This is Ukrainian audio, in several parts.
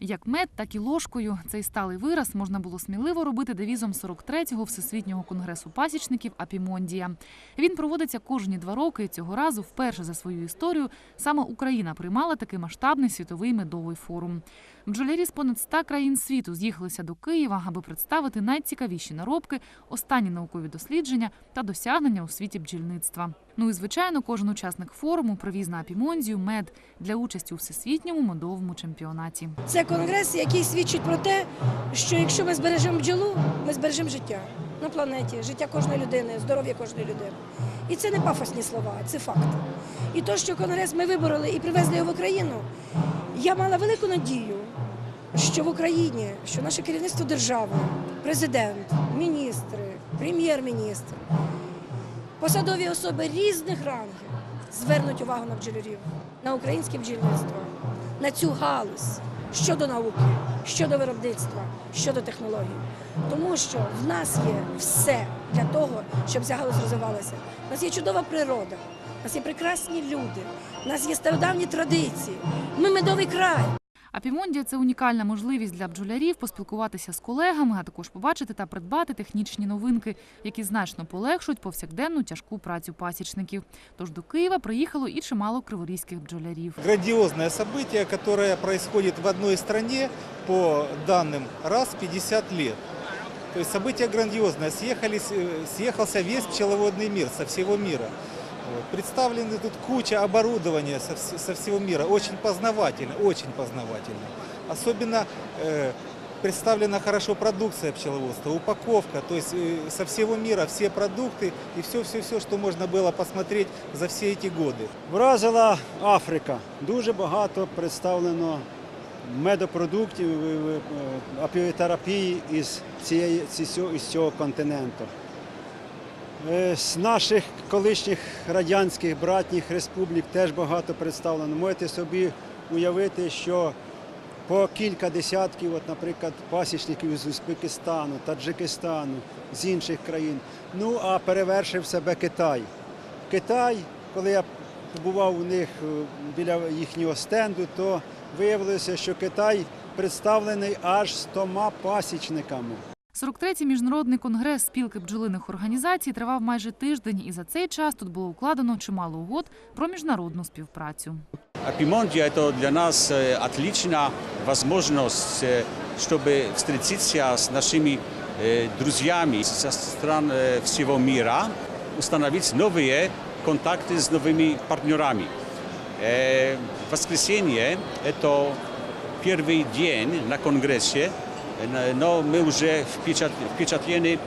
Як мед, так і ложкою. Цей сталий вираз можна було сміливо робити девізом 43-го всесвітнього конгресу пасічників Апімондія. Він проводиться кожні два роки. і Цього разу вперше за свою історію саме Україна приймала такий масштабний світовий медовий форум. Бджолярі з понад 100 країн світу з'їхалися до Києва, аби представити найцікавіші наробки, останні наукові дослідження та досягнення у світі бджільництва. Ну і звичайно, кожен учасник форуму привіз на Апімондію мед для участі у всесвітньому медовому чемпіонаті. Це конгрес, який свідчить про те, що якщо ми збережемо бджолу, ми збережемо життя на планеті, життя кожної людини, здоров'я кожної людини. І це не пафосні слова, це факт. І то, що конгрес ми вибороли і привезли його в Україну, я мала велику надію, що в Україні, що наше керівництво держави, президент, міністри, прем'єр-міністр, посадові особи різних рангів звернуть увагу на бджолярів, на українське бджільництво, на цю галузь щодо науки, щодо виробництва, щодо технологій. Тому що в нас є все для того, щоб ця галузь розвивалася. У нас є чудова природа, у нас є прекрасні люди, у нас є стародавні традиції. Ми медовий край. Апімондія це унікальна можливість для бджолярів поспілкуватися з колегами, а також побачити та придбати технічні новинки, які значно полегшують повсякденну тяжку працю пасічників. Тож до Києва приїхало і чимало криворізьких бджолярів. Грандиозное событие, которое происходит в одной стране, по данным, раз в 50 лет. То есть событие грандиозное. Съехались, э, съехался весь пчеловодный мир со всего мира. Вот. Представлены тут куча оборудования со, вс- со всего мира. Очень познавательно, очень познавательно. Особенно э, представлена хорошо продукция пчеловодства, упаковка, то есть э, со всего мира все продукты и все-все-все, что можно было посмотреть за все эти годы. Вразила Африка. Дуже багато представлено медопродуктів, е, е, апіотерапії із, цієї, ці- цього- із цього континенту. Е, З наших колишніх радянських братніх республік теж багато представлено. Можете собі уявити, що по кілька десятків, от, наприклад, пасічників з Узбекистану, Таджикистану, з інших країн. Ну а перевершив себе Китай. Китай, коли я побував у них е, біля їхнього стенду, то виявилося, що Китай представлений аж стома пасічниками. 43-й міжнародний конгрес спілки бджолиних організацій тривав майже тиждень, і за цей час тут було укладено чимало угод про міжнародну співпрацю. Апимондия – это для нас э, отличная возможность, э, чтобы встретиться с нашими э, друзьями со стран э, всего мира, установить новые контакты с новыми партнерами. Э, Воскресенье – это первый день на Конгрессе, э, но мы уже впечат- впечатлены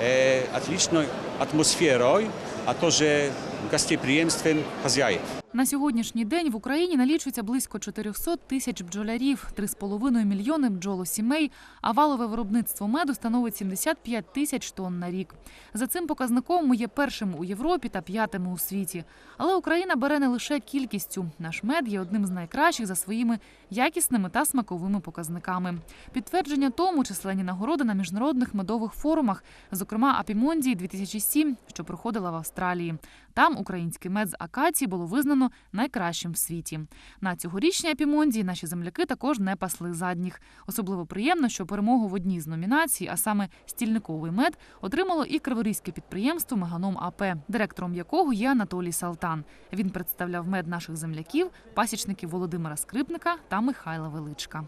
э, отличной атмосферой, а тоже гостеприимством хозяев. На сьогоднішній день в Україні налічується близько 400 тисяч бджолярів, 3,5 мільйони бджолосімей, а валове виробництво меду становить 75 тисяч тонн на рік. За цим показником ми є першими у Європі та п'ятими у світі. Але Україна бере не лише кількістю. Наш мед є одним з найкращих за своїми якісними та смаковими показниками. Підтвердження тому численні нагороди на міжнародних медових форумах, зокрема Апімондії 2007, що проходила в Австралії. Там український мед з акації було визнано найкращим в світі. На цьогорічній Апімондії наші земляки також не пасли задніх. Особливо приємно, що перемогу в одній з номінацій, а саме стільниковий мед, отримало і криворізьке підприємство Меганом АП, директором якого є Анатолій Салтан. Він представляв мед наших земляків, пасічників Володимира Скрипника та Михайла Величка.